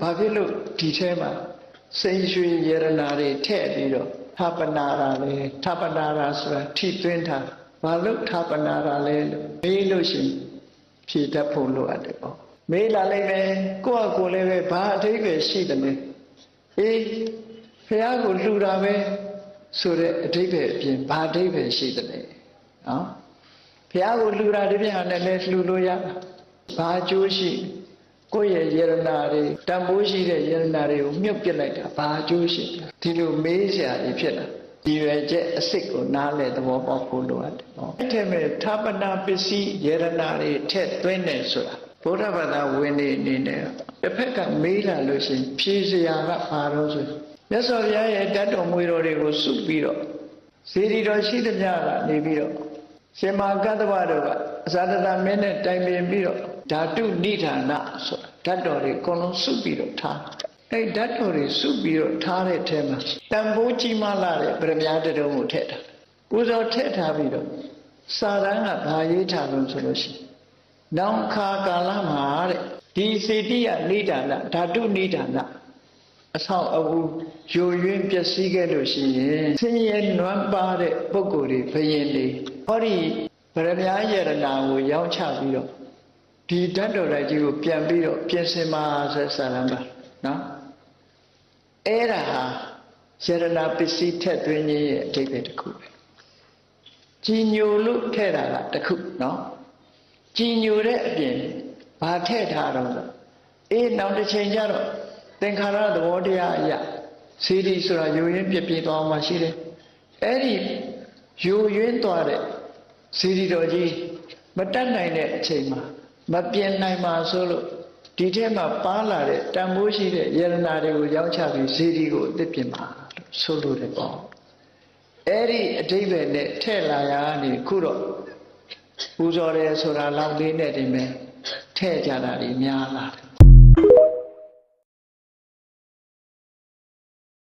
ဘာဖြစ်လို့ဒီထဲမှာစိန်ရွှေယရနာတွေထည့်ပြီးတော့ထပနာရာလဲထပနာရာဆိုတာထိသွင်းထားဘာလို့ထပနာရာလဲလို့မေးလို့ရှိရင်ဖြေတတ်ဖို့လိုအပ်တယ်ပေါ့မေးလာလိုက်မယ်ကိုယ့်အကိုယ်လည်းပဲဘာအထိပ္ပယ်ရှိတယ်လဲအေးဖះကိုလှူတာပဲဆိုတဲ့အထိပ္ပယ်အပြင်ဘာအထိပ္ပယ်ရှိတယ်လဲနော်ဖះကိုလှူတာဒီပြန်နဲ့လည်းလှူလို့ရဘာအကျိုးရှိလဲ ကိုယ့်ရဲ့ယရနာတွေတန်ဖိုးရှိတဲ့ယရနာတွေကိုမြုပ်ပစ်လိုက်တာဘာအကျိုးရှိလဲဒီလိုမေးစရာကြီးဖြစ်လာဒီရွယ်ချက်အစ်စ်ကိုနားလဲသဘောပေါက်ဖို့လိုအပ်တယ်ပေါ့အဲ့ထဲမှာဌာပနာပစ္စည်းယရနာတွေထက်သွင်းတယ်ဆိုတာဘုရားဘာသာဝင်နေအနေနဲ့တစ်ဖက်ကမေးလာလို့ရှိရင်ဖြေစရာကဘာလို့ဆိုမြတ်စွာဘုရားရဲ့တတ်တော်မွေတော်တွေကိုစုပြီးတော့ဇေဒီတော်ရှိသမျှကနေပြီးတော့ ရှင်မာကတ္တဝတို့ကအဇာတတမင်းနဲ့တိုင်ပင်ပြီးတော့ဓာတုနိဌာနဆိုတာဓာတ်တော်တွေအကုန်လုံးစုပြီးတော့ထားအဲ့ဓာတ်တော်တွေစုပြီးတော့ထားတဲ့အထဲမှာတန်ဖိုးကြီးမားလာတဲ့ဗရမ ्या တရုံကိုထည့်တာကိုယ်တော်ထည့်ထားပြီးတော့စာရန်ကဘာရေးထားလို့ဆိုလို့ရှိရင်နောင်ခါကာလမှာတဲ့ဒီစေတိယနိဒာနဓာတုနိဒာန အဆောင်အဝူယိုယွင်းပျက်စီးခဲ့လို့ရှိရင်ဆင်းရဲနွမ်းပါတဲ့ပုဂ္ဂိုလ်တွေဘယင်တွေဟောဒီဗရမ ्या ယရနာကိုရောင်းချပြီးတော့ဒီဓာတ်တော်လိုက်ကြီးကိုပြန်ပြီးတော့ပြင်ဆင်ပါဆက်ဆံရမှာနော်အဲ့ဒါဟာယရနာပစ္စည်းထက်သွင်းခြင်းရဲ့အဓိပ္ပာယ်တစ်ခုပဲကြီးညိုလို့ထည့်တာကတစ်ခုနော်ကြီးညိုတဲ့အပြင်ဘာထည့်ထားတော့ဆိုအေးနောက်တစ်ချိန်ကျတော့ သင်္ခါရသဘောတရားအရာစီဒီဆိုတာယိုရင်းပြပြသွားမှရှိတယ်အဲ့ဒီယိုရင်းသွားတဲ့စီဒီတော်ကြီးမတတ်နိုင်တဲ့အချိန်မှာမပြင်နိုင်ပါဆိုလို့ဒီထဲမှာပါလာတဲ့တန်ဖိုးရှိတဲ့ယရနာတွေကိုရောက်ချပြီးစီဒီကိုအသစ်ပြင်ပါလို့ဆိုလို့တယ်ပေါ့အဲ့ဒီအတိဘယ်နဲ့ထဲ့လာရကနေခုတော့ပူဇော်တယ်ဆိုတာလောက်လေးနဲ့တင်ပဲထဲ့ကြတာတွေများလာတယ်